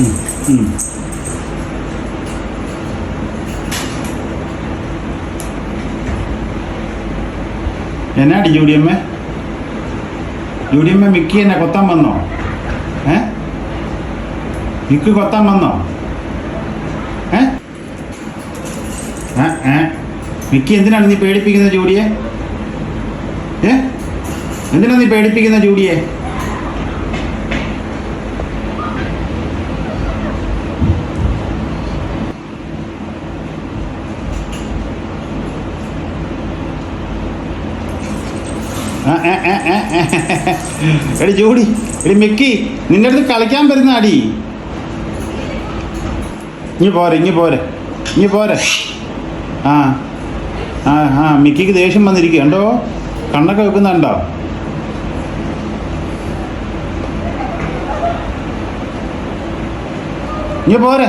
ഉം, ജോഡി എന്നാടി ജോഡി ജൂഡിയമ്മ മിക്കി എന്നെ കൊത്താൻ വന്നോ? ഏ? മിക്ക് കൊത്താൻ വന്നോ? ഏ? മിക്കി എന്തിനാണ് നീ പേടിപ്പിക്കുന്നത് ജൂഡിയെ? ഏ? എന്തിനാണ് നീ പേടിപ്പിക്കുന്ന ജൂഡിയെ ആ, ആ, ആ, ആ, ആ. എടി ജോഡി എടി മിക്കി നിന്റെ അടുത്ത് കളിക്കാൻ വരുന്ന അടി ഇനി പോരെ ഇനി പോരെ ഇനി പോരെ. ആ ആ ആ മിക്കിക്ക് ദേഷ്യം വന്നിരിക്കുക കണ്ടോ കണ്ണൊക്കെ വെക്കുന്നുണ്ടോ? ഇനി പോരെ.